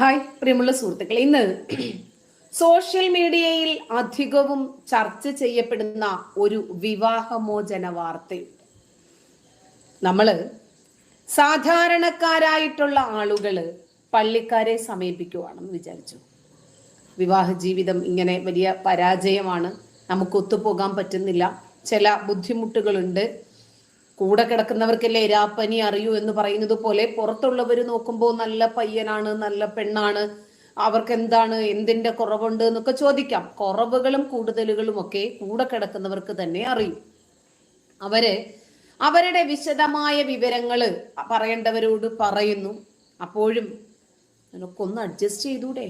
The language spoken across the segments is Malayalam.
ഹായ് പ്രിയമുള്ള സുഹൃത്തുക്കൾ ഇന്ന് സോഷ്യൽ മീഡിയയിൽ അധികവും ചർച്ച ചെയ്യപ്പെടുന്ന ഒരു വിവാഹമോചന വാർത്തയുണ്ട്. നമ്മൾ സാധാരണക്കാരായിട്ടുള്ള ആളുകൾ പള്ളിക്കാരെ സമീപിക്കുവാണെന്ന് വിചാരിച്ചു. വിവാഹ ജീവിതം ഇങ്ങനെ വലിയ പരാജയമാണ്. നമുക്ക് ഒത്തുപോകാൻ പറ്റുന്നില്ല. ചില ബുദ്ധിമുട്ടുകളുണ്ട്. കൂടെ കിടക്കുന്നവർക്കല്ലേ രാപ്പനി അറിയൂ എന്ന് പറയുന്നത് പോലെ പുറത്തുള്ളവർ നോക്കുമ്പോൾ നല്ല പയ്യനാണ് നല്ല പെണ്ണാണ്. അവർക്ക് എന്താണ് എന്തിന്റെ കുറവുണ്ട് എന്നൊക്കെ ചോദിക്കാം. കുറവുകളും കൂടുതലുകളും ഒക്കെ കൂടെ കിടക്കുന്നവർക്ക് തന്നെ അറിയും. അവർ അവരുടെ വിശദമായ വിവരങ്ങൾ പറയേണ്ടവരോട് പറയുന്നു. അപ്പോഴും നിനക്കൊന്ന് അഡ്ജസ്റ്റ് ചെയ്തൂടെ.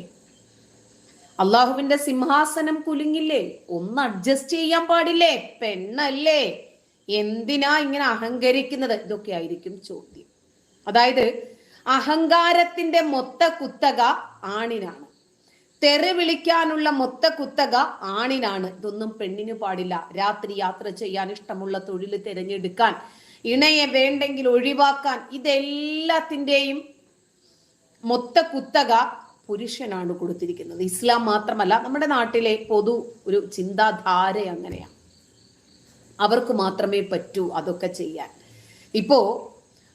അള്ളാഹുവിന്റെ സിംഹാസനം കുലുങ്ങില്ലേ ഒന്ന് അഡ്ജസ്റ്റ് ചെയ്യാൻ പാടില്ലേ? പെണ്ണല്ലേ? എന്തിനാ ഇങ്ങനെ അഹങ്കരിക്കുന്നത്? ഇതൊക്കെ ആയിരിക്കും ചോദ്യം. അതായത് അഹങ്കാരത്തിന്റെ മൊത്ത കുത്തക ആണിനാണ്. തെറി വിളിക്കാനുള്ള മൊത്ത കുത്തക ആണിനാണ്. ഇതൊന്നും പെണ്ണിന് പാടില്ല. രാത്രി യാത്ര ചെയ്യാൻ ഇഷ്ടമുള്ള തൊഴിൽ തിരഞ്ഞെടുക്കാൻ ഇണയെ വേണ്ടെങ്കിൽ ഒഴിവാക്കാൻ ഇതെല്ലാത്തിന്റെയും മൊത്ത കുത്തക പുരുഷനാണ് കൊടുത്തിരിക്കുന്നത്. ഇസ്ലാം മാത്രമല്ല നമ്മുടെ നാട്ടിലെ പൊതു ഒരു ചിന്താധാര അങ്ങനെയാണ്. അവർക്ക് മാത്രമേ പറ്റൂ അതൊക്കെ ചെയ്യാൻ. ഇപ്പോ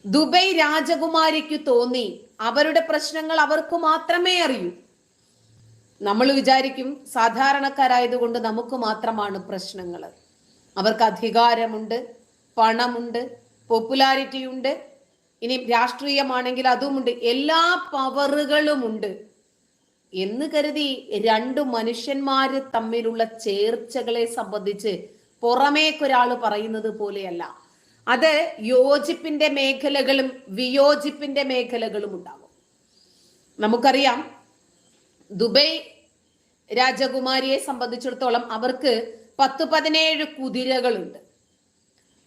ദുബൈ രാജകുമാരിക്ക് തോന്നി അവരുടെ പ്രശ്നങ്ങൾ അവർക്ക് മാത്രമേ അറിയൂ. നമ്മൾ വിചാരിക്കും സാധാരണക്കാരായതുകൊണ്ട് നമുക്ക് മാത്രമാണ് പ്രശ്നങ്ങൾ. അവർക്ക് അധികാരമുണ്ട് പണമുണ്ട് പോപ്പുലാരിറ്റി ഉണ്ട് ഇനി രാഷ്ട്രീയമാണെങ്കിൽ അതുമുണ്ട് എല്ലാ പവറുകളും ഉണ്ട് എന്ന് കരുതി രണ്ടു മനുഷ്യന്മാര് തമ്മിലുള്ള ചേർച്ചകളെ സംബന്ധിച്ച് പുറമേക്കൊരാൾ പറയുന്നത് പോലെയല്ല. അത് യോജിപ്പിന്റെ മേഖലകളും വിയോജിപ്പിന്റെ മേഖലകളും ഉണ്ടാകും. നമുക്കറിയാം ദുബൈ രാജകുമാരിയെ സംബന്ധിച്ചിടത്തോളം അവർക്ക് പത്ത് പതിനേഴ് കുതിരകളുണ്ട്.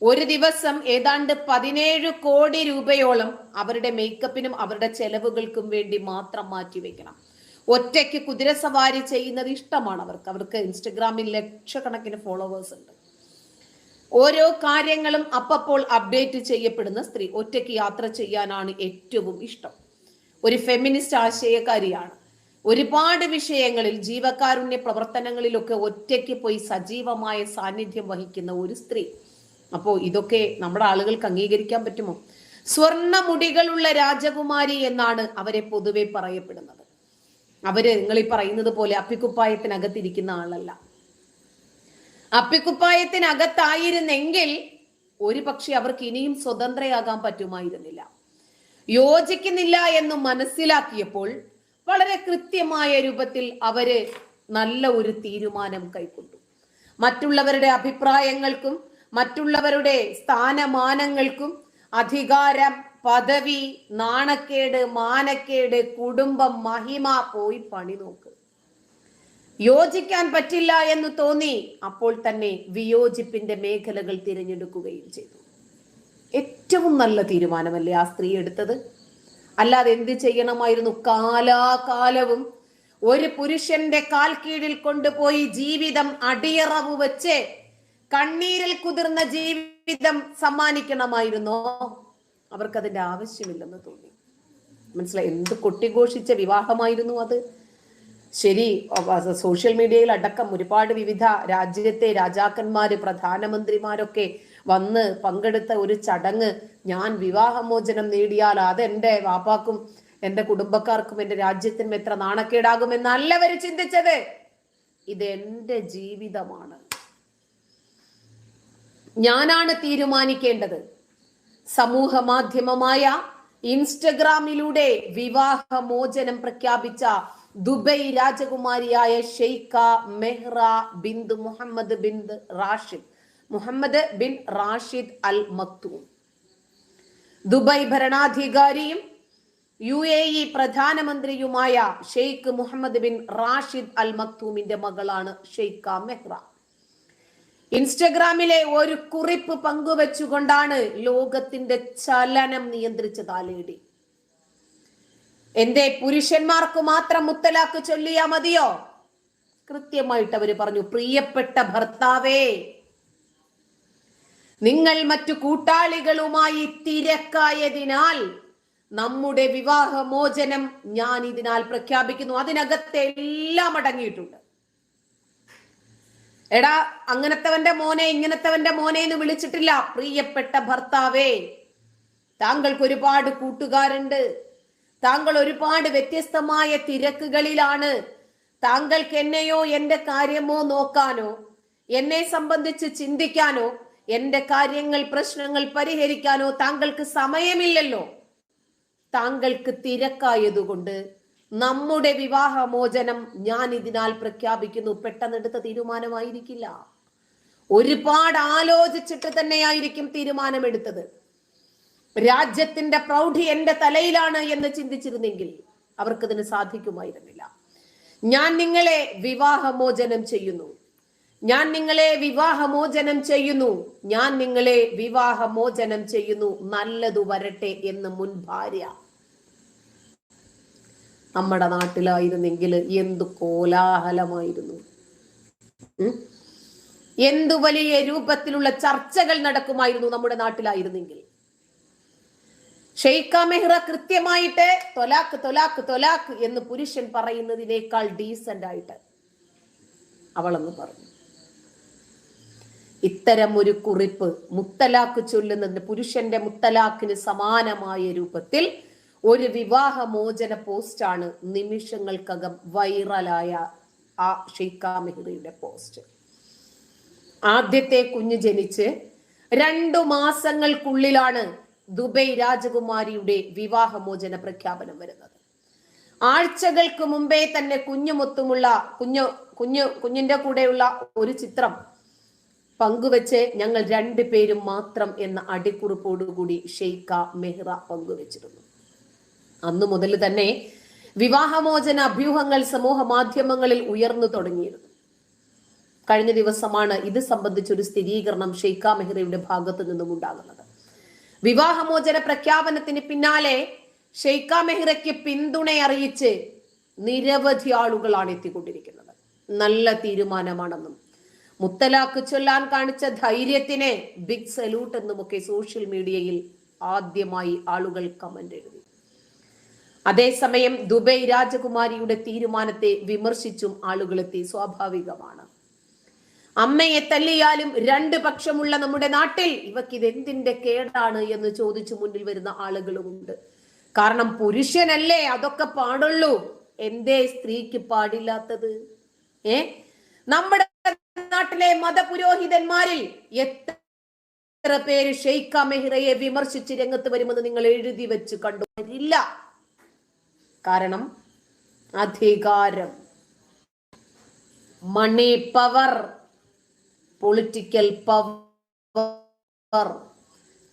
ഒരു ദിവസം ഏതാണ്ട് പതിനേഴ് കോടി രൂപയോളം അവരുടെ മേക്കപ്പിനും അവരുടെ ചെലവുകൾക്കും വേണ്ടി മാത്രം മാറ്റിവെക്കണം ഒറ്റയ്ക്ക് കുതിര സവാരി ചെയ്യുന്നത് ഇഷ്ടമാണ് അവർക്ക്. അവർക്ക് ഇൻസ്റ്റഗ്രാമിൽ ലക്ഷക്കണക്കിന് ഫോളോവേഴ്സ് ഉണ്ട്. ഓരോ കാര്യങ്ങളും അപ്പപ്പോൾ അപ്ഡേറ്റ് ചെയ്യപ്പെടുന്ന സ്ത്രീ ഒറ്റയ്ക്ക് യാത്ര ചെയ്യാനാണ് ഏറ്റവും ഇഷ്ടം. ഒരു ഫെമിനിസ്റ്റ് ആശയക്കാരിയാണ്. ഒരുപാട് വിഷയങ്ങളിൽ ജീവകാരുണ്യ പ്രവർത്തനങ്ങളിലൊക്കെ ഒറ്റയ്ക്ക് പോയി സജീവമായ സാന്നിധ്യം വഹിക്കുന്ന ഒരു സ്ത്രീ. അപ്പോൾ ഇതൊക്കെ നമ്മുടെ ആളുകൾക്ക് അംഗീകരിക്കാൻ പറ്റുമോ? സ്വർണ മുടികളുള്ള രാജകുമാരി എന്നാണ് അവരെ പൊതുവെ പറയപ്പെടുന്നത്. അവർ നിങ്ങൾ ഈ പറയുന്നത് പോലെ അപ്പിക്കുപ്പായത്തിനകത്തിരിക്കുന്ന ആളല്ല. അപ്പിക്കുപ്പായത്തിനകത്തായിരുന്നെങ്കിൽ ഒരു പക്ഷെ അവർക്ക് ഇനിയും സ്വതന്ത്രയാകാൻ പറ്റുമായിരുന്നില്ല. യോജിക്കുന്നില്ല എന്ന് മനസ്സിലാക്കിയപ്പോൾ വളരെ കൃത്യമായ രൂപത്തിൽ അവർ നല്ല ഒരു തീരുമാനം കൈക്കൊണ്ടു. മറ്റുള്ളവരുടെ അഭിപ്രായങ്ങൾക്കും മറ്റുള്ളവരുടെ സ്ഥാനമാനങ്ങൾക്കും അധികാരം പദവി നാണക്കേട് മാനക്കേട് കുടുംബം മഹിമ പോയി പണി നോക്ക്. യോജിക്കാൻ പറ്റില്ല എന്ന് തോന്നി അപ്പോൾ തന്നെ വിയോജിപ്പിന്റെ മേഖലകൾ തിരഞ്ഞെടുക്കുകയും ചെയ്തു. ഏറ്റവും നല്ല തീരുമാനമല്ലേ ആ സ്ത്രീ എടുത്തത്? അല്ലാതെ എന്ത് ചെയ്യണമായിരുന്നു? കാലാകാലവും ഒരു പുരുഷന്റെ കാൽ കീഴിൽ കൊണ്ടുപോയി ജീവിതം അടിയറവ് വെച്ച് കണ്ണീരിൽ കുതിർന്ന ജീവിതം സമ്മാനിക്കണമായിരുന്നോ? അവർക്കതിന്റെ ആവശ്യമില്ലെന്ന് തോന്നി. മനസ്സിലായി? എന്ത് കൊട്ടിഘോഷിച്ച വിവാഹമായിരുന്നു അത്? ശരി സോഷ്യൽ മീഡിയയിൽ അടക്കം ഒരുപാട് വിവിധ രാജ്യത്തെ രാജാക്കന്മാര് പ്രധാനമന്ത്രിമാരൊക്കെ വന്ന് പങ്കെടുത്ത ഒരു ചടങ്ങ് ഞാൻ വിവാഹമോചനം നേടിയാൽ അതെന്റെ വാപ്പാക്കും എന്റെ കുടുംബക്കാർക്കും എന്റെ രാജ്യത്തിനും എത്ര നാണക്കേടാകുമെന്നല്ല അവർ ചിന്തിച്ചത്. ഇത് എന്റെ ജീവിതമാണ്. ഞാനാണ് തീരുമാനിക്കേണ്ടത്. സമൂഹ മാധ്യമമായ ഇൻസ്റ്റഗ്രാമിലൂടെ വിവാഹമോചനം പ്രഖ്യാപിച്ച Dubai രാജകുമാരിയായ Sheikha Mahra bint Mohammed bint Rashid. Mohammed bin Rashid Al Maktoum. Dubai ഭരണാധികാരിയും U A E പ്രധാനമന്ത്രിയുമായ Sheikh Mohammed bin Rashid Al മക്തൂമിന്റെ മകളാണ് ഷെയ്ഖ മെഹ്റ. ഇൻസ്റ്റഗ്രാമിലെ ഒരു കുറിപ്പ് പങ്കുവച്ചുകൊണ്ടാണ് ലോകത്തിന്റെ ചലനം നിയന്ത്രിച്ച താലേടി എന്റെ പുരുഷന്മാർക്ക് മാത്രം മുത്തലാക്ക് ചൊല്ലിയാ മതിയോ? കൃത്യമായിട്ട് അവർ പറഞ്ഞു പ്രിയപ്പെട്ട ഭർത്താവേ നിങ്ങൾ മറ്റു കൂട്ടാളികളുമായി തിരക്കായതിനാൽ നമ്മുടെ വിവാഹമോചനം ഞാൻ ഇതിനാൽ പ്രഖ്യാപിക്കുന്നു. അതിനകത്തെ എല്ലാം അടങ്ങിയിട്ടുണ്ട്. എടാ അങ്ങനത്തെവന്റെ മോനെ ഇങ്ങനത്തെവന്റെ മോനെ എന്ന് വിളിച്ചിട്ടില്ല. പ്രിയപ്പെട്ട ഭർത്താവേ താങ്കൾക്ക് ഒരുപാട് കൂട്ടുകാരുണ്ട്. താങ്കൾ ഒരുപാട് വ്യത്യസ്തമായ തിരക്കുകളിലാണ്. താങ്കൾക്ക് എന്നെയോ എന്റെ കാര്യമോ നോക്കാനോ എന്നെ സംബന്ധിച്ച് ചിന്തിക്കാനോ എന്റെ കാര്യങ്ങൾ പ്രശ്നങ്ങൾ പരിഹരിക്കാനോ താങ്കൾക്ക് സമയമില്ലല്ലോ. താങ്കൾക്ക് തിരക്കായതുകൊണ്ട് നമ്മുടെ വിവാഹമോചനം ഞാൻ ഇതിനാൽ പ്രഖ്യാപിക്കുന്നു പെട്ടെന്നെടുത്ത തീരുമാനമായിരിക്കില്ല. ഒരുപാട് ആലോചിച്ചിട്ട് തന്നെയായിരിക്കും തീരുമാനമെടുത്തത്. രാജ്യത്തിന്റെ പ്രൗഢി എന്റെ തലയിലാണ് എന്ന് ചിന്തിച്ചിരുന്നെങ്കിൽ അവർക്കതിന് സാധിക്കുമായിരുന്നില്ല. ഞാൻ നിങ്ങളെ വിവാഹമോചനം ചെയ്യുന്നു. ഞാൻ നിങ്ങളെ വിവാഹമോചനം ചെയ്യുന്നു. ഞാൻ നിങ്ങളെ വിവാഹമോചനം ചെയ്യുന്നു. നല്ലതു വരട്ടെ എന്ന് മുൻ ഭാര്യ നമ്മുടെ നാട്ടിലായിരുന്നെങ്കിൽ എന്തു കോലാഹലമായിരുന്നു? എന്തു വലിയ രൂപത്തിലുള്ള ചർച്ചകൾ നടക്കുമായിരുന്നു നമ്മുടെ നാട്ടിലായിരുന്നെങ്കിൽ. ഷെയ്ഖ മെഹ്റ കൃത്യമായിട്ട് തൊലാക്ക് തൊലാക്ക് തൊലാക്ക് എന്ന് പുരുഷൻ പറയുന്നതിനേക്കാൾ ഡീസന്റ് ആയിട്ട് അവളെന്ന് പറഞ്ഞു. ഇത്തരം ഒരു കുറിപ്പ് മുത്തലാക്ക് ചൊല്ലുന്നതിന് പുരുഷന്റെ മുത്തലാക്കിന് സമാനമായ രൂപത്തിൽ ഒരു വിവാഹ മോചന പോസ്റ്റാണ് നിമിഷങ്ങൾക്കകം വൈറലായ ആ ഷെയ്ഖ മെഹ്റയുടെ പോസ്റ്റ്. ആദ്യത്തെ കുഞ്ഞ് ജനിച്ച് രണ്ടു മാസങ്ങൾക്കുള്ളിലാണ് ദുബൈ രാജകുമാരിയുടെ വിവാഹമോചന പ്രഖ്യാപനം വരുന്നത്. ആഴ്ചകൾക്ക് മുമ്പേ തന്നെ കുഞ്ഞുമൊത്തുമുള്ള കുഞ്ഞു കുഞ്ഞു കുഞ്ഞിന്റെ കൂടെയുള്ള ഒരു ചിത്രം പങ്കുവെച്ച് ഞങ്ങൾ രണ്ടുപേരും മാത്രം എന്ന അടിക്കുറിപ്പോടുകൂടി ഷെയ്ഖ മെഹ്റ പങ്കുവച്ചിരുന്നു. അന്നു മുതൽ തന്നെ വിവാഹമോചന അഭ്യൂഹങ്ങൾ സമൂഹ മാധ്യമങ്ങളിൽ ഉയർന്നു തുടങ്ങിയിരുന്നു. കഴിഞ്ഞ ദിവസമാണ് ഇത് സംബന്ധിച്ചൊരു സ്ഥിരീകരണം ഷെയ്ഖ മെഹ്റയുടെ ഭാഗത്തു നിന്നും ഉണ്ടാകുന്നത് വിവാഹമോചന പ്രഖ്യാപനത്തിന് പിന്നാലെ ഷെയ്ഖ മെഹ്റയ്ക്ക് പിന്തുണ അറിയിച്ച് നിരവധി ആളുകളാണ് എത്തിക്കൊണ്ടിരിക്കുന്നത്. നല്ല തീരുമാനമാണെന്നും മുത്തലാഖ് ചൊല്ലാൻ കാണിച്ച ധൈര്യത്തിന് ബിഗ് സല്യൂട്ട് എന്നുമൊക്കെ സോഷ്യൽ മീഡിയയിൽ ആദ്യമായി ആളുകൾ കമന്റ് എഴുതി. അതേസമയം ദുബൈ രാജകുമാരിയുടെ തീരുമാനത്തെ വിമർശിച്ചും ആളുകളെത്തി സ്വാഭാവികമാണ്. അമ്മയെ തല്ലിയാലും രണ്ട് പക്ഷമുള്ള നമ്മുടെ നാട്ടിൽ ഇവക്ക് ഇത് എന്തിന്റെ കേടാണ് എന്ന് ചോദിച്ചു മുന്നിൽ വരുന്ന ആളുകളുമുണ്ട്. കാരണം പുരുഷനല്ലേ അതൊക്കെ പാടുള്ളൂ. എന്തേ സ്ത്രീക്ക് പാടില്ലാത്തത്? ഏ? നമ്മുടെ നാട്ടിലെ മതപുരോഹിതന്മാരിൽ എത്ര പേര് ഷെയ്ഖ മെഹ്റയെ വിമർശിച്ച് രംഗത്ത് വരുമെന്ന് നിങ്ങൾ എഴുതി വെച്ച് കണ്ടു. വരില്ല കാരണം അധികാരം. Money power. പൊളിറ്റിക്കൽ പവർ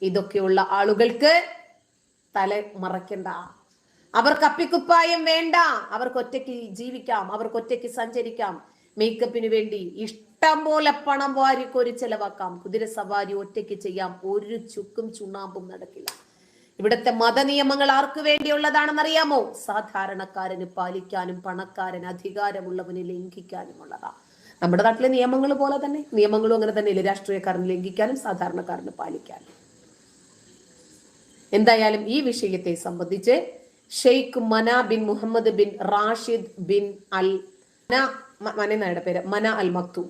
ഇതൊക്കെയുള്ള ആളുകൾക്ക് തല മറയ്ക്കണ്ട. അവർക്ക് അപ്പിക്കുപ്പായം വേണ്ട. അവർക്ക് ഒറ്റയ്ക്ക് ജീവിക്കാം. അവർക്ക് ഒറ്റയ്ക്ക് സഞ്ചരിക്കാം. മേക്കപ്പിന് വേണ്ടി ഇഷ്ടം പോലെ പണം വാരിക്കൊരു ചെലവാക്കാം. കുതിര സവാരി ഒറ്റയ്ക്ക് ചെയ്യാം. ഒരു ചുക്കും ചുണ്ണാമ്പും നടക്കില്ല. ഇവിടുത്തെ മതനിയമങ്ങൾ ആർക്ക് വേണ്ടിയുള്ളതാണെന്ന് അറിയാമോ സാധാരണക്കാരന് പാലിക്കാനും പണക്കാരൻ അധികാരമുള്ളവന് ലംഘിക്കാനുമുള്ളതാ. നമ്മുടെ നാട്ടിലെ നിയമങ്ങൾ പോലെ തന്നെ നിയമങ്ങളും അങ്ങനെ തന്നെയല്ലേ രാഷ്ട്രീയക്കാരന് ലംഘിക്കാനും സാധാരണക്കാരന് പാലിക്കാനും. എന്തായാലും ഈ വിഷയത്തെ സംബന്ധിച്ച് ഷെയ്ഖ് മന bin Mohammed bin Rashid bin Al മന മ- മന പേര്? മന അൽ മക്തു.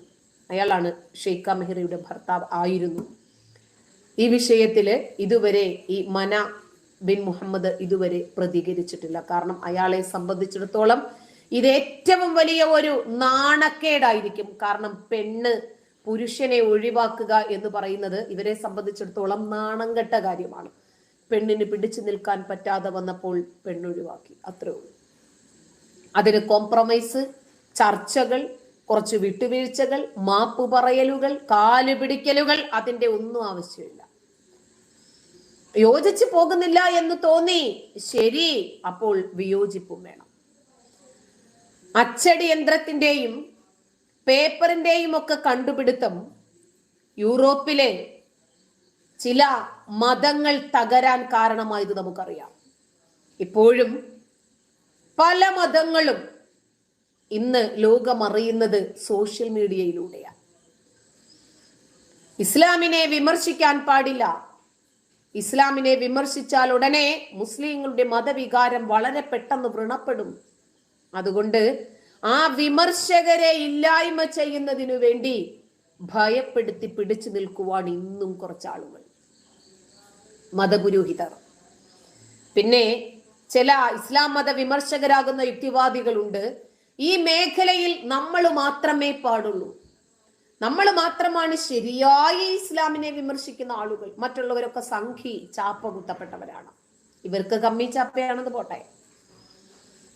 അയാളാണ് ഷെയ്ഖ മെഹ്റയുടെ ഭർത്താവ് ആയിരുന്നു. ഈ വിഷയത്തിൽ ഇതുവരെ ഈ മന ബിൻ മുഹമ്മദ് ഇതുവരെ പ്രതികരിച്ചിട്ടില്ല. കാരണം അയാളെ സംബന്ധിച്ചിടത്തോളം ഇത് ഏറ്റവും വലിയ ഒരു നാണക്കേടായിരിക്കും. കാരണം പെണ്ണ് പുരുഷനെ ഒഴിവാക്കുക എന്ന് പറയുന്നത് ഇവരെ സംബന്ധിച്ചിടത്തോളം നാണം കെട്ട കാര്യമാണ്. പെണ്ണിന് പിടിച്ചു നിൽക്കാൻ പറ്റാതെ വന്നപ്പോൾ പെണ്ണൊഴിവാക്കി. അത്രേ ഉള്ളൂ. അതിന് കോംപ്രമൈസ് ചർച്ചകൾ കുറച്ച് വിട്ടുവീഴ്ചകൾ മാപ്പ് പറയലുകൾ കാൽ പിടിക്കലുകൾ അതിന്റെ ഒന്നും ആവശ്യമില്ല. യോജിച്ചു പോകുന്നില്ല എന്ന് തോന്നി. ശരി അപ്പോൾ വിയോജിപ്പും വേണം. അച്ചടി യന്ത്രത്തിന്റെയും പേപ്പറിന്റെയും ഒക്കെ കണ്ടുപിടുത്തം യൂറോപ്പിലെ ചില മതങ്ങൾ തകരാൻ കാരണമായത് നമുക്കറിയാം. ഇപ്പോഴും പല മതങ്ങളും ഇന്ന് ലോകമറിയുന്നത് സോഷ്യൽ മീഡിയയിലൂടെയാണ്. ഇസ്ലാമിനെ വിമർശിക്കാൻ പാടില്ല. ഇസ്ലാമിനെ വിമർശിച്ചാൽ ഉടനെ മുസ്ലിങ്ങളുടെ മതവികാരം വളരെ പെട്ടെന്ന് വ്രണപ്പെടും. അതുകൊണ്ട് ആ വിമർശകരെ ഇല്ലായ്മ ചെയ്യുന്നതിനു വേണ്ടി ഭയപ്പെടുത്തി പിടിച്ചു നിൽക്കുവാൻ ഇന്നും കുറച്ചാളുകൾ. മതപുരോഹിതർ. പിന്നെ ചില ഇസ്ലാം മത വിമർശകരാകുന്ന യുക്തിവാദികളുണ്ട്. ഈ മേഖലയിൽ നമ്മൾ മാത്രമേ പാടുള്ളൂ. നമ്മൾ മാത്രമാണ് ശരിയായ ഇസ്ലാമിനെ വിമർശിക്കുന്ന ആളുകൾ. മറ്റുള്ളവരൊക്കെ സംഘി ചാപ്പ കുത്തപ്പെട്ടവരാണ് ഇവർക്ക് കമ്മി ചാപ്പയാണെന്ന് പോട്ടെ.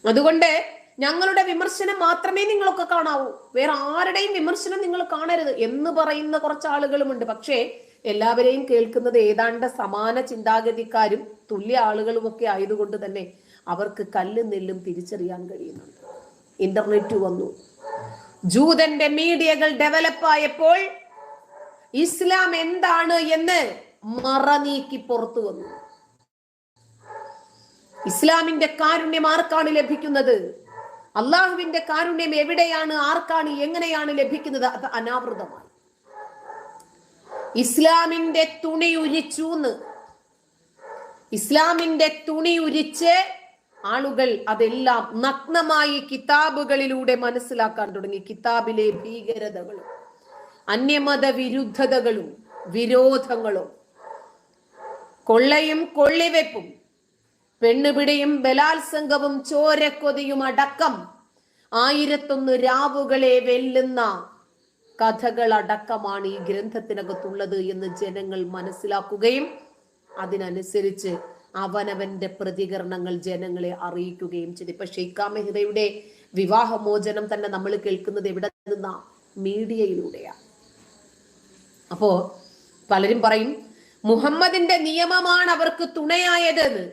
അതുകൊണ്ട് ഞങ്ങളുടെ വിമർശനം മാത്രമേ നിങ്ങളൊക്കെ കാണാവൂ. വേറെ ആരുടെയും വിമർശനം നിങ്ങൾ കാണരുത് എന്ന് പറയുന്ന കുറച്ച് ആളുകളുമുണ്ട്. പക്ഷേ എല്ലാവരെയും കേൾക്കുന്നത് ഏതാണ്ട് സമാന ചിന്താഗതിക്കാരും തുല്യ ആളുകളും ഒക്കെ ആയതുകൊണ്ട് തന്നെ അവർക്ക് കല്ലും നെല്ലും തിരിച്ചറിയാൻ കഴിയുന്നുണ്ട്. ഇന്റർനെറ്റ് വന്നു. ജൂതന്റെ മീഡിയകൾ ഡെവലപ്പ് ആയപ്പോൾ ഇസ്ലാം എന്താണ് എന്ന് മറ നീക്കി പുറത്തു വന്നു. ഇസ്ലാമിന്റെ കാരുണ്യം ആർക്കാണ് ലഭിക്കുന്നത്? അള്ളാഹുവിന്റെ കാരുണ്യം എവിടെയാണ്? ആർക്കാണ്? എങ്ങനെയാണ് ലഭിക്കുന്നത്? അത് അനാവൃതമായി. ഇസ്ലാമിന്റെ തുണി ഉരിച്ചൂന്ന്. ഇസ്ലാമിന്റെ തുണി ഉരിച്ച് ആളുകൾ അതെല്ലാം നഗ്നമായി കിതാബുകളിലൂടെ മനസ്സിലാക്കാൻ തുടങ്ങി. കിതാബിലെ ഭീകരതകളും അന്യമത വിരുദ്ധതകളും വിരോധങ്ങളും കൊള്ളയും കൊള്ളിവെപ്പും പെണ്ണുപിടിയും ബലാത്സംഗവും ചോരക്കൊതിയും അടക്കം ആയിരത്തൊന്ന് രാവുകളെ വെല്ലുന്ന കഥകൾ അടക്കമാണ് ഈ ഗ്രന്ഥത്തിനകത്തുള്ളത് എന്ന് ജനങ്ങൾ മനസ്സിലാക്കുകയും അതിനനുസരിച്ച് അവനവന്റെ പ്രതികരണങ്ങൾ ജനങ്ങളെ അറിയിക്കുകയും ചെയ്തു. ഇപ്പൊ ഷെയ്ഖ മെഹ്റയുടെ വിവാഹമോചനം തന്നെ നമ്മൾ കേൾക്കുന്നത് എവിടെ നിന്നാ? മീഡിയയിലൂടെയാണ് അപ്പോ പലരും പറയും മുഹമ്മദിന്റെ നിയമമാണ് അവർക്ക് തുണയായത് എന്ന്.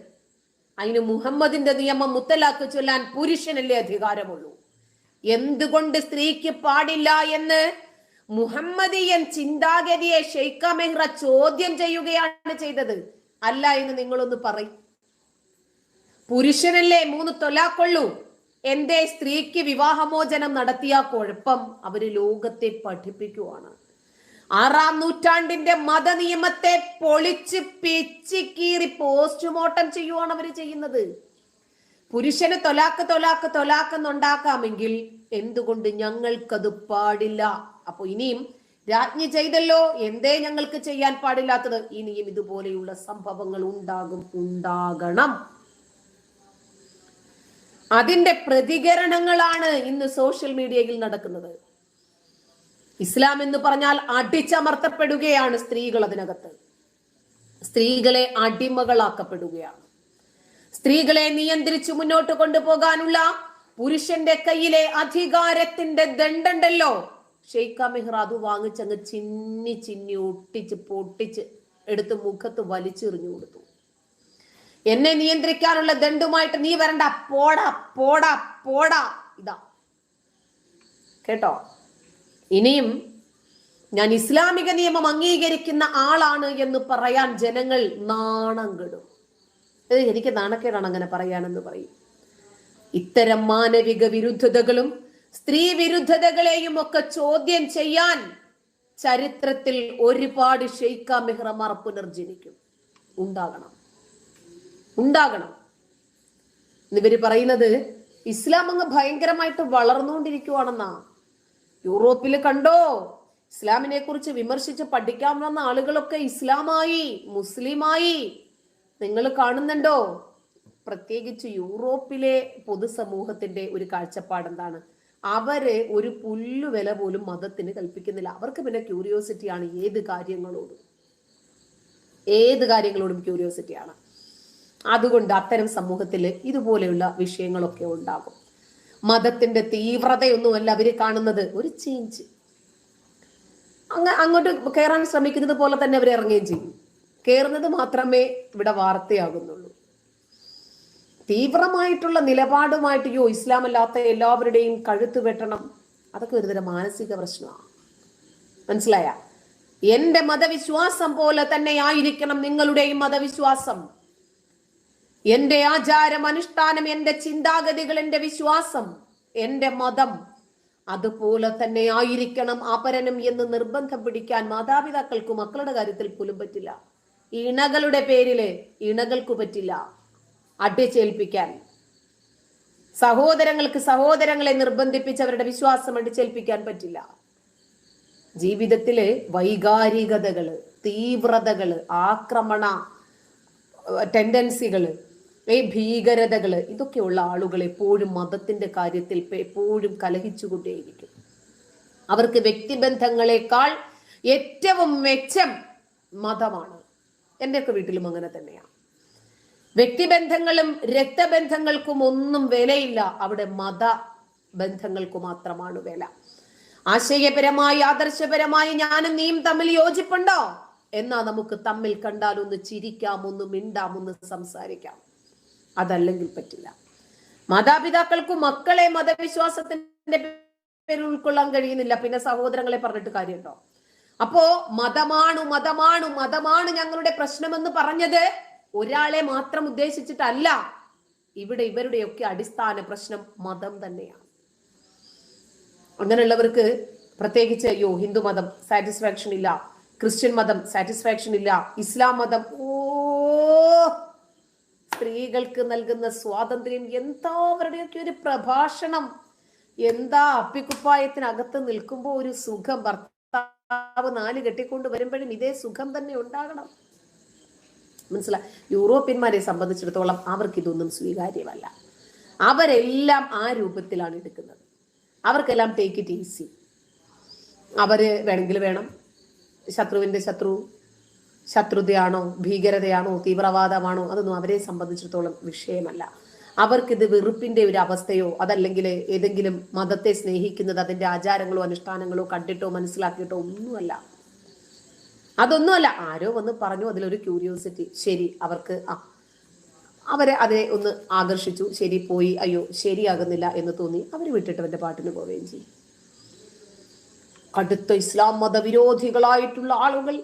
അതിന് മുഹമ്മദിന്റെ നിയമം മുത്തലാക്ക് ചൊല്ലാൻ പുരുഷനല്ലേ അധികാരമുള്ളൂ? എന്തുകൊണ്ട് സ്ത്രീക്ക് പാടില്ല എന്ന് മുഹമ്മദിയൻ ചിന്താഗതിയെ ഷെയ്ഖ മെഹ്റ ചോദ്യം ചെയ്യുകയാണ് ചെയ്തത്. അല്ല എന്ന് നിങ്ങളൊന്ന് പറയും. പുരുഷനല്ലേ മൂന്ന് തൊലാക്കൊള്ളൂ എന്തേ സ്ത്രീക്ക് വിവാഹമോചനം നടത്തിയ കുഴപ്പം? അവർ ലോകത്തെ പഠിപ്പിക്കുവാണ്. ആറാം നൂറ്റാണ്ടിന്റെ മതനിയമത്തെ പൊളിച്ച് പിച്ചി കീറി പോസ്റ്റ്മോർട്ടം ചെയ്യുവാണ് അവർ ചെയ്യുന്നത്. പുരുഷന് തൊലാക്ക് തൊലാക്ക് തൊലാക്കെന്നുണ്ടാക്കാമെങ്കിൽ എന്തുകൊണ്ട് ഞങ്ങൾക്കത് പാടില്ല? അപ്പൊ ഇനിയും രാജ്ഞി ചെയ്തല്ലോ എന്തേ ഞങ്ങൾക്ക് ചെയ്യാൻ പാടില്ലാത്തത്? ഇനിയും ഇതുപോലെയുള്ള സംഭവങ്ങൾ ഉണ്ടാകും ഉണ്ടാകണം. അതിന്റെ പ്രതികരണങ്ങളാണ് ഇന്ന് സോഷ്യൽ മീഡിയയിൽ നടക്കുന്നത്. ഇസ്ലാം എന്ന് പറഞ്ഞാൽ അടിച്ചമർത്തപ്പെടുകയാണ് സ്ത്രീകൾ അതിനകത്ത്. സ്ത്രീകളെ അടിമകളാക്കപ്പെടുകയാണ്. സ്ത്രീകളെ നിയന്ത്രിച്ചു മുന്നോട്ട് കൊണ്ടുപോകാനുള്ള പുരുഷന്റെ കയ്യിലെ അധികാരത്തിന്റെ ദണ്ഡണ്ടല്ലോ. ഷെയ്ഖ മെഹ്റ അത് വാങ്ങിച്ചങ്ങ് ചിന്നി ചിന്നി ഒട്ടിച്ച് പൊട്ടിച്ച് എടുത്ത് മുഖത്ത് വലിച്ചെറിഞ്ഞു കൊടുത്തു. എന്നെ നിയന്ത്രിക്കാനുള്ള ദണ്ടുമായിട്ട് നീ വരണ്ട. പോടാ പോടാ പോടാ. ഇതാ. കേട്ടോ? ഇനിയും ഞാൻ ഇസ്ലാമിക നിയമം അംഗീകരിക്കുന്ന ആളാണ് എന്ന് പറയാൻ ജനങ്ങൾ നാണം കെടും എനിക്ക് നാണക്കേടാണ് അങ്ങനെ പറയാനെന്ന് പറയും. ഇത്തരം മാനവിക വിരുദ്ധതകളും സ്ത്രീ വിരുദ്ധതകളെയും ഒക്കെ ചോദ്യം ചെയ്യാൻ ചരിത്രത്തിൽ ഒരുപാട് ഷെയ്ഖ മെഹ്റമാർ പുനർജനിക്കും. ഉണ്ടാകണം. ഉണ്ടാകണം. ഇവർ പറയുന്നത് ഇസ്ലാം അങ്ങ് ഭയങ്കരമായിട്ട് വളർന്നുകൊണ്ടിരിക്കുവാണെന്നാ. യൂറോപ്പിൽ കണ്ടോ? ഇസ്ലാമിനെ കുറിച്ച് വിമർശിച്ച് പഠിക്കാൻ വന്ന ആളുകളൊക്കെ ഇസ്ലാമായി മുസ്ലിമായി. നിങ്ങൾ കാണുന്നുണ്ടോ? പ്രത്യേകിച്ച് യൂറോപ്പിലെ പൊതുസമൂഹത്തിന്റെ ഒരു കാഴ്ചപ്പാട് എന്താണ്? അവർ ഒരു പുല്ലു വില പോലും മതത്തിന് കൽപ്പിക്കുന്നില്ല. അവർക്ക് പിന്നെ ക്യൂരിയോസിറ്റിയാണ് ഏത് കാര്യങ്ങളോടും. ഏത് കാര്യങ്ങളോടും ക്യൂരിയോസിറ്റിയാണ് അതുകൊണ്ട് അത്തരം സമൂഹത്തിൽ ഇതുപോലെയുള്ള വിഷയങ്ങളൊക്കെ ഉണ്ടാകും. മതത്തിന്റെ തീവ്രതയൊന്നുമല്ല അവർ കാണുന്നത്. ഒരു ചേഞ്ച് അങ്ങ അങ്ങോട്ട് കയറാൻ ശ്രമിക്കുന്നത് പോലെ തന്നെ അവർ ഇറങ്ങുകയും ചെയ്യും. കയറുന്നത് മാത്രമേ ഇവിടെ വാർത്തയാകുന്നുള്ളൂ. തീവ്രമായിട്ടുള്ള നിലപാടുമായിട്ട് യോ ഇസ്ലാം അല്ലാത്ത എല്ലാവരുടെയും കഴുത്ത് വെട്ടണം അതൊക്കെ ഒരുതരം മാനസിക പ്രശ്നമാണ് മനസ്സിലായ? എന്റെ മതവിശ്വാസം പോലെ തന്നെ ആയിരിക്കണം നിങ്ങളുടെയും മതവിശ്വാസം. എന്റെ ആചാരം അനുഷ്ഠാനം എന്റെ ചിന്താഗതികൾ എന്റെ വിശ്വാസം എന്റെ മതം അതുപോലെ തന്നെ ആയിരിക്കണം അപരനും എന്ന് നിർബന്ധം പിടിക്കാൻ മാതാപിതാക്കൾക്ക് മക്കളുടെ കാര്യത്തിൽ പോലും പറ്റില്ല. ഇണകളുടെ പേരിൽ ഇണകൾക്ക് പറ്റില്ല അടിച്ചേൽപ്പിക്കാൻ. സഹോദരങ്ങൾക്ക് സഹോദരങ്ങളെ നിർബന്ധിപ്പിച്ച് അവരുടെ വിശ്വാസം അടിച്ചേൽപ്പിക്കാൻ പറ്റില്ല. ജീവിതത്തിലെ വൈകാരികതകൾ തീവ്രതകൾ ആക്രമണ ടെൻഡൻസികൾ ഈ ഭീകരതകൾ ഇതൊക്കെയുള്ള ആളുകൾ എപ്പോഴും മതത്തിന്റെ കാര്യത്തിൽ എപ്പോഴും കലഹിച്ചുകൊണ്ടേയിരിക്കും. അവർക്ക് വ്യക്തിബന്ധങ്ങളെക്കാൾ ഏറ്റവും മെച്ചം മതമാണ്. എന്റെയൊക്കെ വീട്ടിലും അങ്ങനെ തന്നെയാണ് വ്യക്തിബന്ധങ്ങളും രക്തബന്ധങ്ങൾക്കും ഒന്നും വിലയില്ല. അവിടെ മത ബന്ധങ്ങൾക്കു മാത്രമാണ് വില. ആശയപരമായി ആദർശപരമായി ഞാനും നീയും തമ്മിൽ യോജിപ്പുണ്ടോ? എന്നാ നമുക്ക് തമ്മിൽ കണ്ടാൽ ഒന്ന് ചിരിക്കാം ഒന്ന് മിണ്ടാം ഒന്ന് സംസാരിക്കാം. അതല്ലെങ്കിൽ പറ്റില്ല. മാതാപിതാക്കൾക്ക് മക്കളെ മതവിശ്വാസത്തിന്റെ പേരിൽ ഉൾക്കൊള്ളാൻ കഴിയുന്നില്ല. പിന്നെ സഹോദരങ്ങളെ പറഞ്ഞിട്ട് കാര്യമുണ്ടോ? അപ്പോ മതമാണു മതമാണു മതമാണ് ഞങ്ങളുടെ പ്രശ്നമെന്ന് പറഞ്ഞത് ഒരാളെ മാത്രം ഉദ്ദേശിച്ചിട്ടല്ല. ഇവിടെ ഇവരുടെയൊക്കെ അടിസ്ഥാന പ്രശ്നം മതം തന്നെയാണ്. അങ്ങനെയുള്ളവർക്ക് പ്രത്യേകിച്ച് അയ്യോ ഹിന്ദു മതം സാറ്റിസ്ഫാക്ഷൻ ഇല്ല ക്രിസ്ത്യൻ മതം സാറ്റിസ്ഫാക്ഷൻ ഇല്ല ഇസ്ലാം മതം ഓ സ്ത്രീകൾക്ക് നൽകുന്ന സ്വാതന്ത്ര്യം എന്താ അവരുടെയൊക്കെ ഒരു പ്രഭാഷണം? എന്താ അപ്പിക്കുപ്പായത്തിനകത്ത് നിൽക്കുമ്പോൾ ഒരു സുഖം? ഭർത്താവ് നാല് കെട്ടിക്കൊണ്ട് വരുമ്പോഴും ഇതേ സുഖം തന്നെ ഉണ്ടാകണം. മനസ്സിലായി യൂറോപ്യന്മാരെ സംബന്ധിച്ചിടത്തോളം അവർക്ക് ഇതൊന്നും സ്വീകാര്യമല്ല. അവരെല്ലാം ആ രൂപത്തിലാണ് എടുക്കുന്നത്. അവർക്കെല്ലാം ടേക്ക് ഇറ്റ് ഈസി അവർ വേണമെങ്കിൽ വേണം. ശത്രുവിന്റെ ശത്രു ശത്രുതയാണോ ഭീകരതയാണോ തീവ്രവാദമാണോ അതൊന്നും അവരെ സംബന്ധിച്ചിടത്തോളം വിഷയമല്ല. അവർക്കിത് വെറുപ്പിന്റെ ഒരു അവസ്ഥയോ അതല്ലെങ്കിൽ ഏതെങ്കിലും മതത്തെ സ്നേഹിക്കുന്നത് അതിന്റെ ആചാരങ്ങളോ അനുഷ്ഠാനങ്ങളോ കണ്ടിട്ടോ മനസ്സിലാക്കിയിട്ടോ ഒന്നുമല്ല. അതൊന്നുമല്ല ആരോ വന്ന് പറഞ്ഞു അതിലൊരു ക്യൂരിയോസിറ്റി ശരി അവർക്ക് ആ അവരെ അതിനെ ഒന്ന് ആകർഷിച്ചു. ശരി പോയി. അയ്യോ ശരിയാകുന്നില്ല എന്ന് തോന്നി. അവർ വിട്ടിട്ട് അവന്റെ പാട്ടിന് പോവുകയും ചെയ്യും. കടുത്ത ഇസ്ലാം മതവിരോധികളായിട്ടുള്ള ആളുകൾ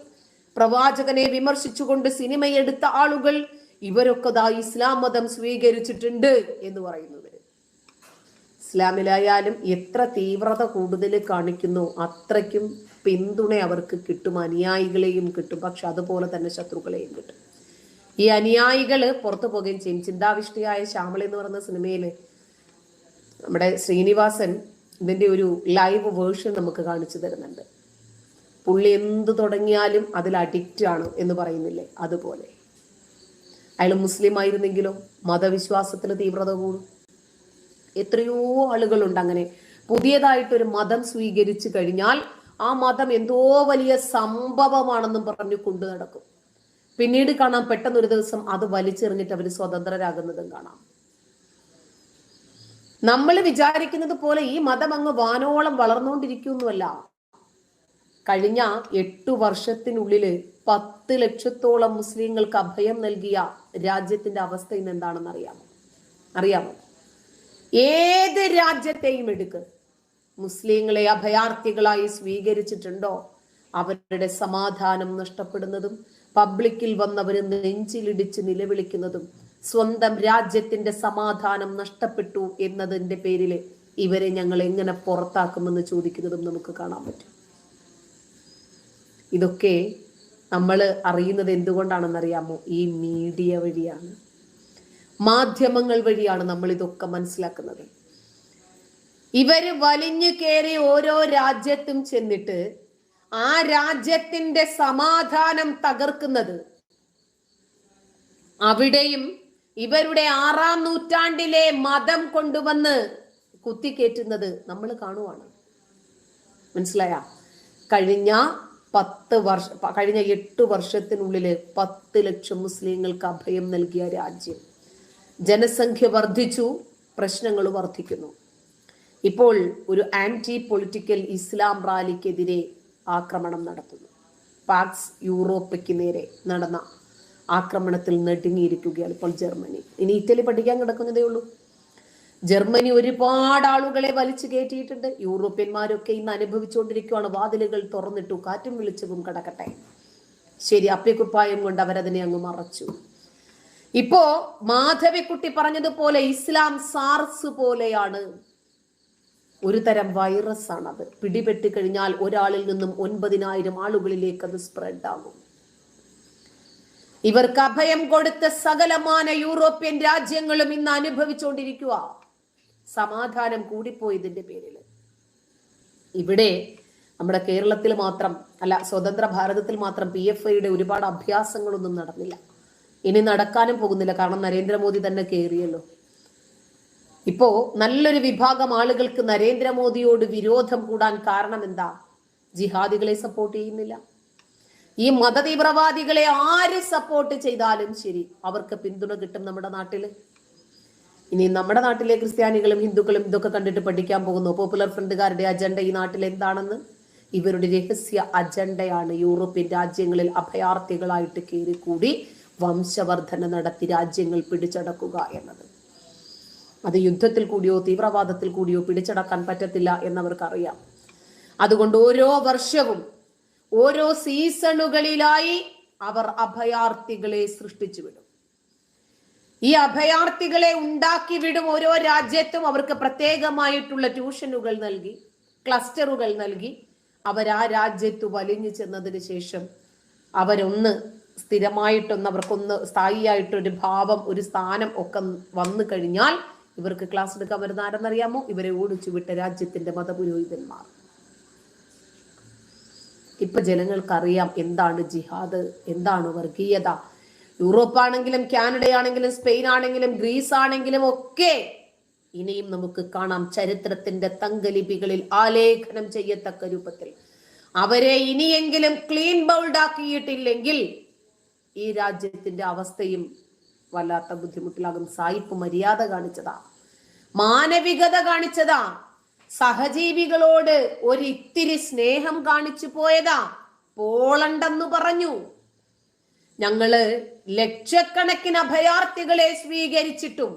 പ്രവാചകനെ വിമർശിച്ചുകൊണ്ട് സിനിമയെടുത്ത ആളുകൾ ഇവരൊക്കെ ദാ ഇസ്ലാം മതം സ്വീകരിച്ചിട്ടുണ്ട് എന്ന് പറയുന്നത്. ഇസ്ലാമിലായാലും എത്ര തീവ്രത കൂടുതൽ കാണിക്കുന്നു അത്രയ്ക്കും പിന്തുണ അവർക്ക് കിട്ടും അനുയായികളെയും കിട്ടും. പക്ഷെ അതുപോലെ തന്നെ ശത്രുക്കളെയും കിട്ടും. ഈ അനുയായികൾ പുറത്തു പോകുകയും ചെയ്യും. ചിന്താവിഷ്ടയായ ശ്യാമള എന്ന് പറയുന്ന സിനിമയിൽ നമ്മുടെ ശ്രീനിവാസൻ ഇതിന്റെ ഒരു ലൈവ് വേർഷൻ നമുക്ക് കാണിച്ചു തരുന്നുണ്ട്. പുള്ളി എന്ത് തുടങ്ങിയാലും അതിൽ അഡിക്റ്റ് ആണ് എന്ന് പറയുന്നില്ലേ? അതുപോലെ. അയാൾ മുസ്ലിം ആയിരുന്നെങ്കിലും മതവിശ്വാസത്തിൽ തീവ്രത കൂടും. എത്രയോ ആളുകളുണ്ട് അങ്ങനെ. പുതിയതായിട്ടൊരു മതം സ്വീകരിച്ചു കഴിഞ്ഞാൽ ആ മതം എന്തോ വലിയ സംഭവമാണെന്നും പറഞ്ഞു കൊണ്ടു നടക്കും. പിന്നീട് കാണാം പെട്ടെന്ന് ഒരു ദിവസം അത് വലിച്ചെറിഞ്ഞിട്ട് അവർ സ്വതന്ത്രരാകുന്നതും കാണാം. നമ്മൾ വിചാരിക്കുന്നത് പോലെ ഈ മതം അങ്ങ് വാനോളം വളർന്നുകൊണ്ടിരിക്കുന്നുമല്ല കഴിഞ്ഞ എട്ടു വർഷത്തിനുള്ളിൽ പത്ത് ലക്ഷത്തോളം മുസ്ലിങ്ങൾക്ക് അഭയം നൽകിയ രാജ്യത്തിന്റെ അവസ്ഥ ഇന്ന് എന്താണെന്ന് അറിയാമോ? അറിയാമോ? ഏത് രാജ്യത്തെയും എടുക്ക്. മുസ്ലിങ്ങളെ അഭയാർത്ഥികളായി സ്വീകരിച്ചിട്ടുണ്ടോ? അവരുടെ സമാധാനം നഷ്ടപ്പെടുന്നതും പബ്ലിക്കിൽ വന്നവർ നെഞ്ചിലിടിച്ച് നിലവിളിക്കുന്നതും സ്വന്തം രാജ്യത്തിന്റെ സമാധാനം നഷ്ടപ്പെട്ടു എന്നതിന്റെ പേരിൽ ഇവരെ ഞങ്ങൾ എങ്ങനെ പുറത്താക്കുമെന്ന് ചോദിക്കുന്നതും നമുക്ക് കാണാൻ പറ്റും. ഇതൊക്കെ നമ്മൾ അറിയുന്നത് എന്തുകൊണ്ടാണെന്നറിയാമോ? ഈ മീഡിയ വഴിയാണ്. മാധ്യമങ്ങൾ വഴിയാണ് നമ്മൾ ഇതൊക്കെ മനസ്സിലാക്കുന്നത്. ഇവർ വലിഞ്ഞു കയറി ഓരോ രാജ്യത്തും ചെന്നിട്ട് ആ രാജ്യത്തിന്റെ സമാധാനം തകർക്കുന്നത് അവിടെയും ഇവരുടെ ആറാം നൂറ്റാണ്ടിലെ മതം കൊണ്ടുവന്ന് കുത്തിക്കേറ്റുന്നത് നമ്മൾ കാണുവാണ്. മനസ്സിലായ? കഴിഞ്ഞ പത്ത് വർഷ കഴിഞ്ഞ എട്ട് വർഷത്തിനുള്ളിൽ പത്ത് ലക്ഷം മുസ്ലിങ്ങൾക്ക് അഭയം നൽകിയ രാജ്യം. ജനസംഖ്യ വർദ്ധിച്ചു പ്രശ്നങ്ങൾ വർദ്ധിക്കുന്നു. ഇപ്പോൾ ഒരു ആന്റി പൊളിറ്റിക്കൽ ഇസ്ലാം റാലിക്കെതിരെ ആക്രമണം നടത്തുന്നു. പാക്സ് യൂറോപ്പയ്ക്ക് നേരെ നടന്ന ആക്രമണത്തിൽ നെടുങ്ങിയിരിക്കുകയാണ് ഇപ്പോൾ ജർമ്മനി. ഇനി ഇറ്റലി പഠിക്കാൻ കിടക്കുന്നതേ ഉള്ളൂ. ജർമ്മനി ഒരുപാട് ആളുകളെ വലിച്ചു കയറ്റിയിട്ടുണ്ട്. യൂറോപ്യന്മാരൊക്കെ ഇന്ന് അനുഭവിച്ചുകൊണ്ടിരിക്കുകയാണ് വാതിലുകൾ തുറന്നിട്ടു കാറ്റും വിളിച്ചതും കിടക്കട്ടെ. ശരി അപ്പ്യക്കുപ്പായം കൊണ്ട് അവരതിനെ അങ്ങ് മറച്ചു. ഇപ്പോ മാധവിക്കുട്ടി പറഞ്ഞതുപോലെ ഇസ്ലാം സാർസ് പോലെയാണ്. ഒരു തരം വൈറസ് അത് പിടിപെട്ട് കഴിഞ്ഞാൽ ഒരാളിൽ നിന്നും ഒൻപതിനായിരം ആളുകളിലേക്ക് അത് സ്പ്രെഡ് ആകും ഇവർക്ക് അഭയം കൊടുത്ത സകലമാന യൂറോപ്യൻ രാജ്യങ്ങളും ഇന്ന് അനുഭവിച്ചുകൊണ്ടിരിക്കുക സമാധാനം കൂടിപ്പോയതിന്റെ പേരിൽ ഇവിടെ നമ്മുടെ കേരളത്തിൽ മാത്രം അല്ല സ്വതന്ത്ര ഭാരതത്തിൽ മാത്രം പി എഫ് ഐയുടെ ഒരുപാട് അഭ്യാസങ്ങളൊന്നും നടന്നില്ല. ഇനി നടക്കാനും പോകുന്നില്ല. കാരണം നരേന്ദ്രമോദി തന്നെ കയറിയല്ലോ ഇപ്പോ നല്ലൊരു വിഭാഗം ആളുകൾക്ക് നരേന്ദ്രമോദിയോട് വിരോധം കൂടാൻ കാരണം എന്താ? ജിഹാദികളെ സപ്പോർട്ട് ചെയ്യുന്നില്ല. ഈ മതതീവ്രവാദികളെ ആര് സപ്പോർട്ട് ചെയ്താലും ശരി അവർക്ക് പിന്തുണ കിട്ടും നമ്മുടെ നാട്ടിൽ. ഇനി നമ്മുടെ നാട്ടിലെ ക്രിസ്ത്യാനികളും ഹിന്ദുക്കളും ഇതൊക്കെ കണ്ടിട്ട് പഠിക്കാൻ പോകുന്നു. പോപ്പുലർ ഫ്രണ്ടുകാരുടെ അജണ്ട ഈ നാട്ടിൽ എന്താണെന്ന്? ഇവരുടെ രഹസ്യ അജണ്ടയാണ് യൂറോപ്യൻ രാജ്യങ്ങളിൽ അഭയാർത്ഥികളായിട്ട് കയറിക്കൂടി വംശവർധന നടത്തി രാജ്യങ്ങൾ പിടിച്ചടക്കുക എന്നത്. അത് യുദ്ധത്തിൽ കൂടിയോ തീവ്രവാദത്തിൽ കൂടിയോ പിടിച്ചടക്കാൻ പറ്റത്തില്ല എന്നവർക്കറിയാം. അതുകൊണ്ട് ഓരോ വർഷവും ഓരോ സീസണുകളിലായി അവർ അഭയാർത്ഥികളെ സൃഷ്ടിച്ചു വിടും ഈ അഭയാർത്ഥികളെ ഉണ്ടാക്കി വിടും ഓരോ രാജ്യത്തും അവർക്ക് പ്രത്യേകമായിട്ടുള്ള ട്യൂഷനുകൾ നൽകി ക്ലസ്റ്ററുകൾ നൽകി. അവർ ആ രാജ്യത്ത് വലിഞ്ഞു ചെന്നതിന് ശേഷം അവരൊന്ന് സ്ഥിരമായിട്ടൊന്ന് അവർക്കൊന്ന് സ്ഥായിയായിട്ടൊരു ഭാവം ഒരു സ്ഥാനം ഒക്കെ വന്നു കഴിഞ്ഞാൽ ഇവർക്ക് ക്ലാസ് എടുക്കാൻ വരുന്ന ആരെന്നറിയാമോ? ഇവരെ ഓടിച്ചു വിട്ട രാജ്യത്തിന്റെ മതപുരോഹിതന്മാർ. ഇപ്പൊ ജനങ്ങൾക്കറിയാം എന്താണ് ജിഹാദ് എന്താണ് വർഗീയത യൂറോപ്പ് ആണെങ്കിലും കാനഡ ആണെങ്കിലും സ്പെയിൻ ആണെങ്കിലും ഗ്രീസ് ആണെങ്കിലും ഒക്കെ ഇനിയും നമുക്ക് കാണാം ചരിത്രത്തിന്റെ തങ്കലിപികളിൽ ആലേഖനം ചെയ്യത്തക്ക രൂപത്തിൽ. അവരെ ഇനിയെങ്കിലും ക്ലീൻ ബൗൾഡ് ആക്കിയിട്ടില്ലെങ്കിൽ ഈ രാജ്യത്തിന്റെ അവസ്ഥയും വല്ലാത്ത ബുദ്ധിമുട്ടിലാകും. സായിപ്പ് മര്യാദ കാണിച്ചതാ. മാനവികത കാണിച്ചതാ. സഹജീവികളോട് ഒരിത്തിരി സ്നേഹം കാണിച്ചു പോയതാ. പോളണ്ടെന്ന് പറഞ്ഞു. ഞങ്ങൾ ലക്ഷക്കണക്കിന് അഭയാർത്ഥികളെ സ്വീകരിച്ചിട്ടും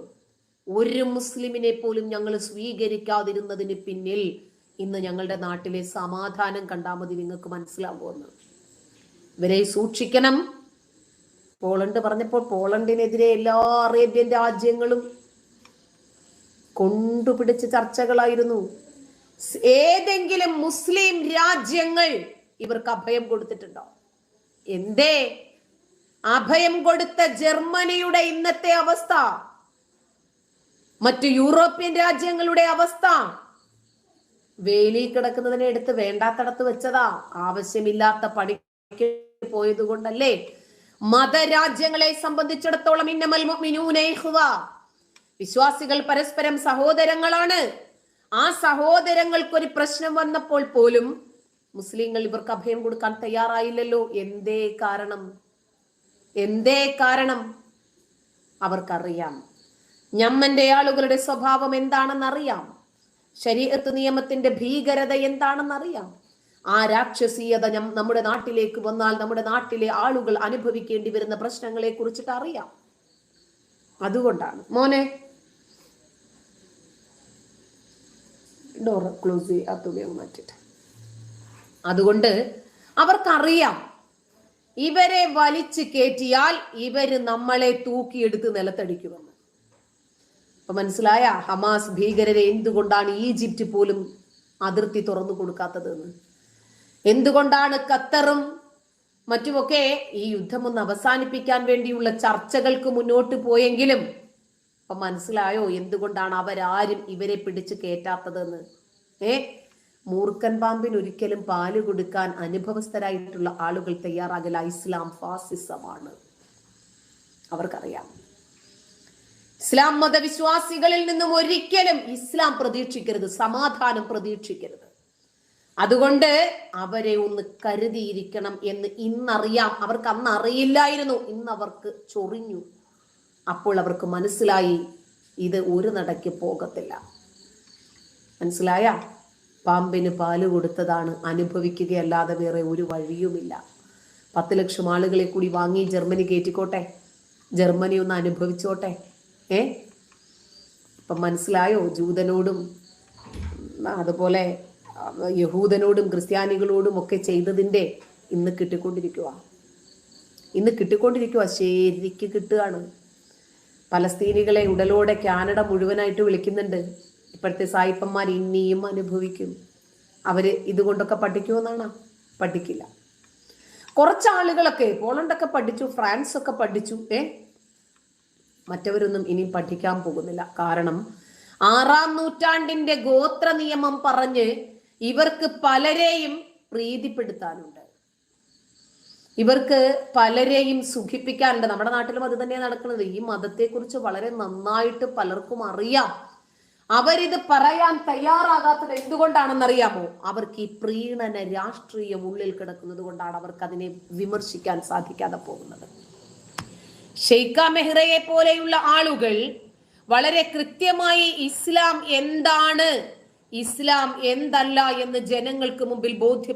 ഒരു മുസ്ലിമിനെ പോലും ഞങ്ങൾ സ്വീകരിക്കാതിരുന്നതിന് പിന്നിൽ ഇന്ന് ഞങ്ങളുടെ നാട്ടിലെ സമാധാനം കണ്ടാൽ മതി നിങ്ങൾക്ക് മനസ്സിലാവുമെന്ന്. ഇവരെ സൂക്ഷിക്കണം. പോളണ്ട് പറഞ്ഞപ്പോൾ പോളണ്ടിനെതിരെ എല്ലാ അറേബ്യൻ രാജ്യങ്ങളും കൊണ്ടുപിടിച്ച ചർച്ചകളായിരുന്നു. ഏതെങ്കിലും മുസ്ലിം രാജ്യങ്ങൾ ഇവർക്ക് അഭയം കൊടുത്തിട്ടുണ്ടോ? എന്തേ? അഭയം കൊടുത്ത ജർമ്മനിയുടെ ഇന്നത്തെ അവസ്ഥ. മറ്റു യൂറോപ്യൻ രാജ്യങ്ങളുടെ അവസ്ഥ. വേലി കിടക്കുന്നതിനെ എടുത്ത് വേണ്ടാത്തടത്ത് വെച്ചതാ. ആവശ്യമില്ലാത്ത പണിക്ക് പോയത് കൊണ്ടല്ലേ? മതരാജ്യങ്ങളെ സംബന്ധിച്ചിടത്തോളം ഇന്നമൽ. വിശ്വാസികൾ പരസ്പരം സഹോദരങ്ങളാണ്. ആ സഹോദരങ്ങൾക്കൊരു പ്രശ്നം വന്നപ്പോൾ പോലും മുസ്ലിങ്ങൾ ഇവർക്ക് അഭയം കൊടുക്കാൻ തയ്യാറായില്ലല്ലോ. എന്തേ കാരണം? എന്തേ കാരണം? അവർക്കറിയാം. ഞമ്മന്റെ ആളുകളുടെ സ്വഭാവം എന്താണെന്ന് അറിയാം ശരീരത്ത് നിയമത്തിന്റെ ഭീകരത എന്താണെന്ന് അറിയാം ആ രാക്ഷസീയത നമ്മുടെ നാട്ടിലേക്ക് വന്നാൽ നമ്മുടെ നാട്ടിലെ ആളുകൾ അനുഭവിക്കേണ്ടി വരുന്ന പ്രശ്നങ്ങളെ കുറിച്ചിട്ട് അറിയാം. അതുകൊണ്ടാണ്. മോനെ. ഡോർ ക്ലോസ് ചെയ്യാത്ത മാറ്റിട്ട് അതുകൊണ്ട് അവർക്കറിയാം. ഇവരെ വലിച്ചു കയറ്റിയാൽ ഇവർ നമ്മളെ തൂക്കിയെടുത്ത് നിലത്തടിക്കുമെന്ന്. അപ്പൊ മനസ്സിലായ ഹമാസ് ഭീകരരെ എന്തുകൊണ്ടാണ് ഈജിപ്റ്റ് പോലും അതിർത്തി തുറന്നു കൊടുക്കാത്തതെന്ന്? എന്തുകൊണ്ടാണ് ഖത്തറും മറ്റുമൊക്കെ ഈ യുദ്ധം ഒന്ന് അവസാനിപ്പിക്കാൻ വേണ്ടിയുള്ള ചർച്ചകൾക്ക് മുന്നോട്ട് പോയെങ്കിലും അപ്പൊ മനസ്സിലായോ എന്തുകൊണ്ടാണ് അവരാരും ഇവരെ പിടിച്ചു കയറ്റാത്തതെന്ന്? ഏ? മൂർഖൻ പാമ്പിനൊരിക്കലും പാൽ കൊടുക്കാൻ അനുഭവസ്ഥരായിട്ടുള്ള ആളുകൾ തയ്യാറാകില്ല ഇസ്ലാം ഫാസിസമാണ്. അവർക്കറിയാം. ഇസ്ലാം മതവിശ്വാസികളിൽ നിന്നും ഒരിക്കലും ഇസ്ലാം പ്രതീക്ഷിക്കരുത് സമാധാനം പ്രതീക്ഷിക്കരുത്. അതുകൊണ്ട് അവരെ ഒന്ന് കരുതിയിരിക്കണം എന്ന് ഇന്നറിയാം. അവർക്ക് അന്ന് അറിയില്ലായിരുന്നു. ഇന്ന് അവർക്ക് ചൊറിഞ്ഞു. അപ്പോൾ അവർക്ക് മനസ്സിലായി ഇത് ഒരു നടക്ക് പോകത്തില്ല. മനസ്സിലായ? പാമ്പിന് പാൽ കൊടുത്തതാണ്. അനുഭവിക്കുകയല്ലാതെ വേറെ ഒരു വഴിയുമില്ല. പത്ത് ലക്ഷം ആളുകളെ കൂടി വാങ്ങി ജർമ്മനി കയറ്റിക്കോട്ടെ. ജർമ്മനി ഒന്ന് അനുഭവിച്ചോട്ടെ. ഏ? ഇപ്പം മനസ്സിലായോ? ജൂതനോടും അതുപോലെ യഹൂദനോടും ക്രിസ്ത്യാനികളോടും ഒക്കെ ചെയ്തതിന്റെ ഇന്ന് കിട്ടിക്കൊണ്ടിരിക്കുക ഇന്ന് കിട്ടിക്കൊണ്ടിരിക്കുക ശരിക്ക് കിട്ടുകയാണ്. പലസ്തീനികളെ ഉടലോടെ കാനഡ മുഴുവനായിട്ട് വിളിക്കുന്നുണ്ട്. ഇപ്പോഴത്തെ സായിപ്പന്മാർ ഇനിയും അനുഭവിക്കും. അവർ ഇതുകൊണ്ടൊക്കെ പഠിക്കുമെന്നാണ്? പഠിക്കില്ല. കുറച്ച് ആളുകളൊക്കെ പോളണ്ടൊക്കെ പഠിച്ചു ഫ്രാൻസ് ഒക്കെ പഠിച്ചു ഏ? മറ്റവരൊന്നും ഇനി പഠിക്കാൻ പോകുന്നില്ല. കാരണം ആറാം നൂറ്റാണ്ടിന്റെ ഗോത്ര നിയമം പറഞ്ഞ് ഇവർക്ക് പലരെയും പ്രീതിപ്പെടുത്താനുണ്ട്. ഇവർക്ക് പലരെയും സുഖിപ്പിക്കാനുണ്ട്. നമ്മുടെ നാട്ടിലും അത് തന്നെയാണ് നടക്കുന്നത്. ഈ മതത്തെക്കുറിച്ച് വളരെ നന്നായിട്ട് പലർക്കും അറിയാം. അവരിത് പറയാൻ തയ്യാറാകാത്തത് എന്തുകൊണ്ടാണെന്നറിയാമോ? അവർക്ക് ഈ പ്രീണന രാഷ്ട്രീയം ഉള്ളിൽ കിടക്കുന്നത് കൊണ്ടാണ് അവർക്ക് അതിനെ വിമർശിക്കാൻ സാധിക്കാതെ പോകുന്നത്. ഷെയ്ഖ മെഹ്റയെ പോലെയുള്ള ആളുകൾ വളരെ കൃത്യമായി ഇസ്ലാം എന്താണ്? ഇസ്ലാം എന്തല്ല എന്ന് ജനങ്ങൾക്ക് മുമ്പിൽ ബോധ്യപ്പെടുത്തി